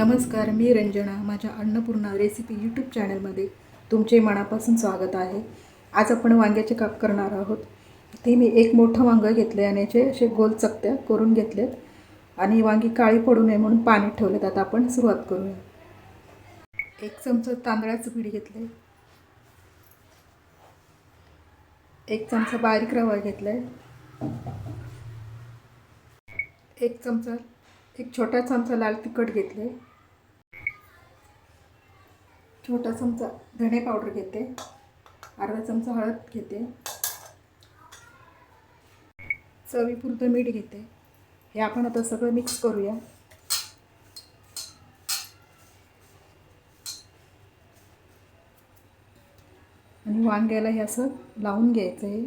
नमस्कार मी रंजना माझ्या Annapurna recipe YouTube चॅनलमध्ये तुमचे मनापासून स्वागत आहे. आज आपण वांग्याचे काप करणार आहोत. ते मी एक मोठं वांगं घेतलं आणि याचे असे गोल चकत्या करून घेतलेत. आणि वांगी काळी पडू नये म्हणून पाणी ठेवलेत. आता आपण सुरुवात करूया. एक चमचा तांदळाचं पीठ घेतलं एक चमचा बारीक रवा घेतला आहे एक चमचा एक छोटा चमचा लाल तिखट घेतले छोटा चमचा धणे पावडर घेते. अर्धा चमचा हळद घेते. चवीपुरतं मीठ घेते. हे आपण आता सगळं मिक्स करूया. आणि वांग्याला हे असं लावून घ्यायचं आहे.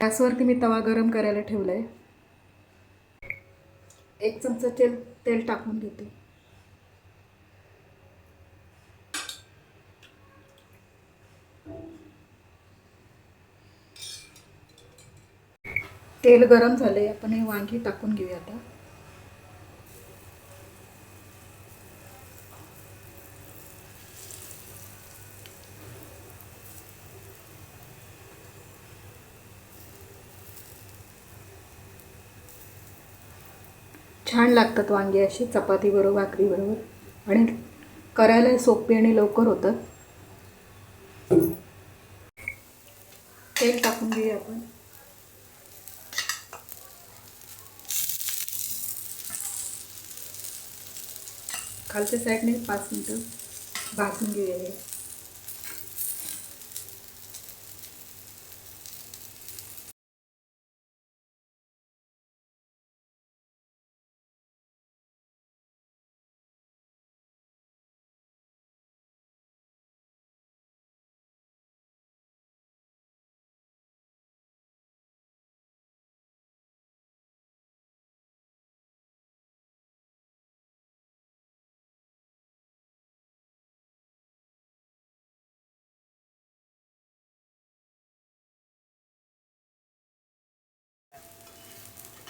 गॅसवरती मी तवा गरम करायला ठेवला आहे एक चमचा तेल तेल टाकून घेते. तेल गरम झाले आपण हे वांगी टाकून घेऊया आता. छान लागतात वांगे अशी चपातीबरोबर भाकरीबरोबर आणि करायला सोपी आणि लवकर होतं तेल टाकून घेऊया आपण. खालच्या साईडने पाच मिनटं भाजून घेऊया.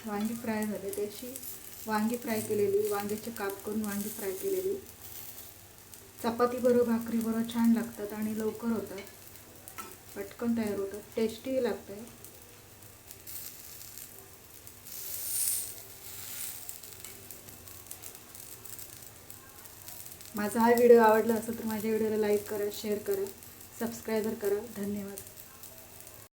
वांगी फ्राय झाले. त्याची वांगी फ्राय केलेली वांग्याचे काप करून वांगी फ्राय केलेली. चपातीबरोबर भाकरीबरोबर छान लागतात आणि लवकर होतात. पटकन तयार होतात. टेस्टीही लागतं माझा हा व्हिडिओ आवडला असेल तर माझ्या व्हिडिओला लाईक करा शेअर करा सबस्क्रायबर करा. धन्यवाद.